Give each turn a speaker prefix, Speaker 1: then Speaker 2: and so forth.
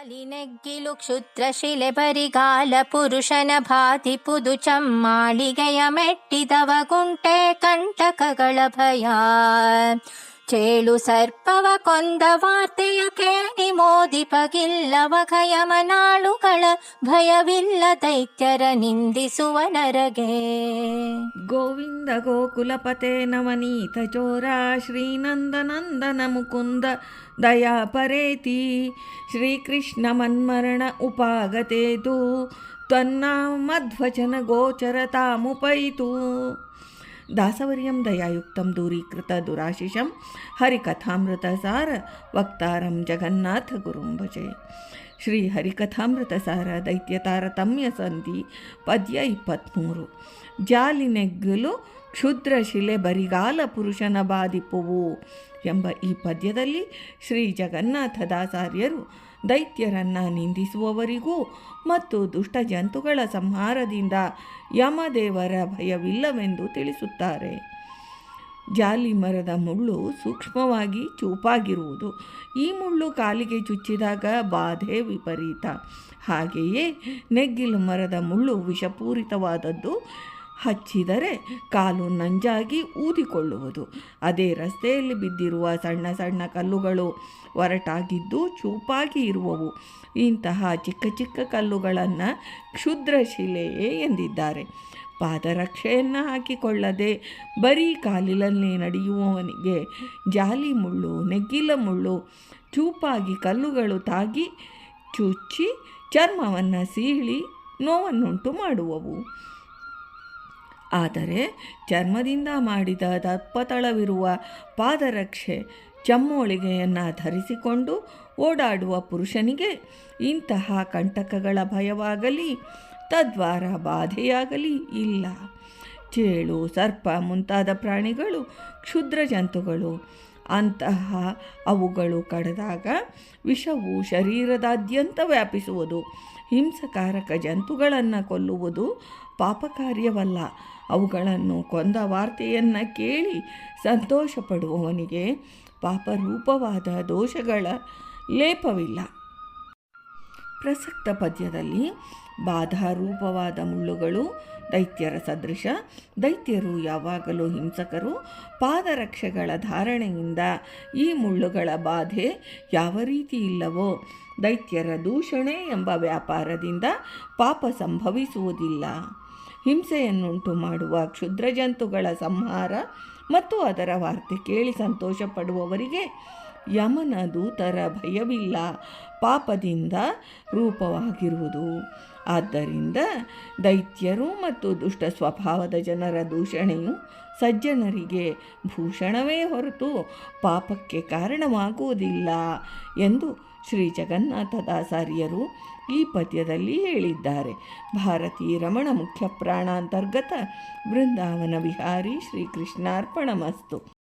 Speaker 1: ಜಾಲಿನೆಗ್ಗಿಲು ಕ್ಷುದ್ರಶಿಲೆ ಬರಿಗಾಲ ಪುರುಷನ ಭಾತಿ ಪುದು ಚಮ್ಮಾಳಿಗೆಯ ಮೆಟ್ಟಿದವ ಗುಂಟೆ ಕಂಟಕಗಳ ಭಯ ಚೇಳು ಸರ್ಪವ ಕೊಂದ ವಾರ್ತೆಯ ಕೇಳಿ ಮೋದಿಪಗಿಲ್ಲವ ಖಯಮನಾಳುಗಳ ಭಯವಿಲ್ಲ ದೈತ್ಯರ ನಿಂದಿಸುವ ನರಗೆ.
Speaker 2: ಗೋವಿಂದ ಗೋಕುಲಪತೆ ನವನೀತ ಚೋರ ಶ್ರೀನಂದನಂದನ ಮುಕುಂದ ದಯಾ ಪರೇತಿ ಶ್ರೀಕೃಷ್ಣ ಮನ್ಮರಣ ಉಪಾಗತೇತು, ತನ್ನ ಮಧ್ವಚನ ಗೋಚರತಾಮುಪೈತು. ದಾಸವರ್ಯಂ ದಯಾಯುಕ್ತಂ ದೂರೀಕೃತ ದುರಾಶಿಷಂ ಹರಿಕಥಾಮೃತ ಸಾರ ವಕ್ತಾರಂ ಜಗನ್ನಾಥ ಗುರುಂ ಭಜೆ. ಶ್ರೀ ಹರಿಕಥಾಮೃತ ಸಾರ ದೈತ್ಯ ತಾರತಮ್ಯ ಸಂಧಿ ಪದ್ಯ ಇಪ್ಪತ್ತ್ಮೂರು ಜಾಲಿನೆಗ್ಗಲು ಕ್ಷುದ್ರ ಶಿಲೆ ಬರಿಗಾಲ ಪುರುಷನ ಬಾಧಿಪುವು ಎಂಬ ಈ ಪದ್ಯದಲ್ಲಿ ಶ್ರೀ ಜಗನ್ನಾಥ ದಾಸಾರ್ಯರು ದೈತ್ಯರನ್ನು ನಿಂದಿಸುವವರಿಗೂ ಮತ್ತು ದುಷ್ಟ ಜಂತುಗಳ ಸಂಹಾರದಿಂದ ಯಮದೇವರ ಭಯವಿಲ್ಲವೆಂದು ತಿಳಿಸುತ್ತಾರೆ. ಜಾಲಿ ಮರದ ಮುಳ್ಳು ಸೂಕ್ಷ್ಮವಾಗಿ ಚೂಪಾಗಿರುವುದು. ಈ ಮುಳ್ಳು ಕಾಲಿಗೆ ಚುಚ್ಚಿದಾಗ ಬಾಧೆ ವಿಪರೀತ. ಹಾಗೆಯೇ ನೆಗ್ಗಿಲು ಮರದ ಮುಳ್ಳು ವಿಷಪೂರಿತವಾದದ್ದು. ಹಚ್ಚಿದರೆ ಕಾಲು ನಂಜಾಗಿ ಊದಿಕೊಳ್ಳುವುದು. ಅದೇ ರಸ್ತೆಯಲ್ಲಿ ಬಿದ್ದಿರುವ ಸಣ್ಣ ಸಣ್ಣ ಕಲ್ಲುಗಳು ಒರಟಾಗಿದ್ದು ಚೂಪಾಗಿ ಇರುವವು. ಇಂತಹ ಚಿಕ್ಕ ಚಿಕ್ಕ ಕಲ್ಲುಗಳನ್ನು ಕ್ಷುದ್ರಶಿಲೆಯೇ ಎಂದಿದ್ದಾರೆ. ಪಾದರಕ್ಷೆಯನ್ನು ಹಾಕಿಕೊಳ್ಳದೆ ಬರೀ ಕಾಲಿನಲ್ಲಿ ನಡೆಯುವವನಿಗೆ ಜಾಲಿ ಮುಳ್ಳು, ನೆಗ್ಗಿಲ ಮುಳ್ಳು, ಚೂಪಾಗಿ ಕಲ್ಲುಗಳು ತಾಗಿ ಚುಚ್ಚಿ ಚರ್ಮವನ್ನು ಸೀಳಿ ನೋವನ್ನುಂಟು ಮಾಡುವವು. ಆದರೆ ಚರ್ಮದಿಂದ ಮಾಡಿದ ದಪ್ಪತಳವಿರುವ ಪಾದರಕ್ಷೆ ಚಮ್ಮೋಳಿಗೆಯನ್ನು ಧರಿಸಿಕೊಂಡು ಓಡಾಡುವ ಪುರುಷನಿಗೆ ಇಂತಹ ಕಂಟಕಗಳ ಭಯವಾಗಲಿ, ತದ್ವಾರ ಬಾಧೆಯಾಗಲಿ ಇಲ್ಲ. ಚೇಳು, ಸರ್ಪ ಮುಂತಾದ ಪ್ರಾಣಿಗಳು ಕ್ಷುದ್ರ ಜಂತುಗಳು ಅಂತಹ ಅವುಗಳು ಕಡಿದಾಗ ವಿಷವು ಶರೀರದಾದ್ಯಂತ ವ್ಯಾಪಿಸುವುದು. ಹಿಂಸಕಾರಕ ಜಂತುಗಳನ್ನು ಕೊಲ್ಲುವುದು ಪಾಪಕಾರ್ಯವಲ್ಲ. ಅವುಗಳನ್ನು ಕೊಂದ ವಾರ್ತೆಯನ್ನು ಕೇಳಿ ಸಂತೋಷಪಡುವವನಿಗೆ ಪಾಪರೂಪವಾದ ದೋಷಗಳ ಲೇಪವಿಲ್ಲ. ಪ್ರಸಕ್ತ ಪದ್ಯದಲ್ಲಿ ಬಾಧಾರೂಪವಾದ ಮುಳ್ಳುಗಳು, ದೈತ್ಯರ ಸದೃಶ, ದೈತ್ಯರು ಯಾವಾಗಲೂ ಹಿಂಸಕರು, ಪಾದರಕ್ಷೆಗಳ ಧಾರಣೆಯಿಂದ ಈ ಮುಳ್ಳುಗಳ ಬಾಧೆ ಯಾವ ರೀತಿ ಇಲ್ಲವೋ, ದೈತ್ಯರ ದೂಷಣೆ ಎಂಬ ವ್ಯಾಪಾರದಿಂದ ಪಾಪ ಸಂಭವಿಸುವುದಿಲ್ಲ. ಹಿಂಸೆಯನ್ನುಂಟು ಮಾಡುವ ಕ್ಷುದ್ರ ಜಂತುಗಳ ಸಂಹಾರ ಮತ್ತು ಅದರ ವಾರ್ತೆ ಕೇಳಿ ಸಂತೋಷ ಪಡುವವರಿಗೆ ಯಮನ ದೂತರ ಭಯವಿಲ್ಲ, ಪಾಪದಿಂದ ರೂಪವಾಗಿರುವುದು. ಆದ್ದರಿಂದ ದೈತ್ಯರು ಮತ್ತು ದುಷ್ಟ ಸ್ವಭಾವದ ಜನರ ದೂಷಣೆಯು ಸಜ್ಜನರಿಗೆ ಭೂಷಣವೇ ಹೊರತು ಪಾಪಕ್ಕೆ ಕಾರಣವಾಗುವುದಿಲ್ಲ ಎಂದು ಶ್ರೀ ಜಗನ್ನಾಥದಾಸಾರ್ಯರು ಈ ಪದ್ಯದಲ್ಲಿ ಹೇಳಿದ್ದಾರೆ. ಭಾರತೀ ರಮಣ ಮುಖ್ಯ ಪ್ರಾಣಾಂತರ್ಗತ ಬೃಂದಾವನ ವಿಹಾರಿ ಶ್ರೀಕೃಷ್ಣಾರ್ಪಣಮಸ್ತು.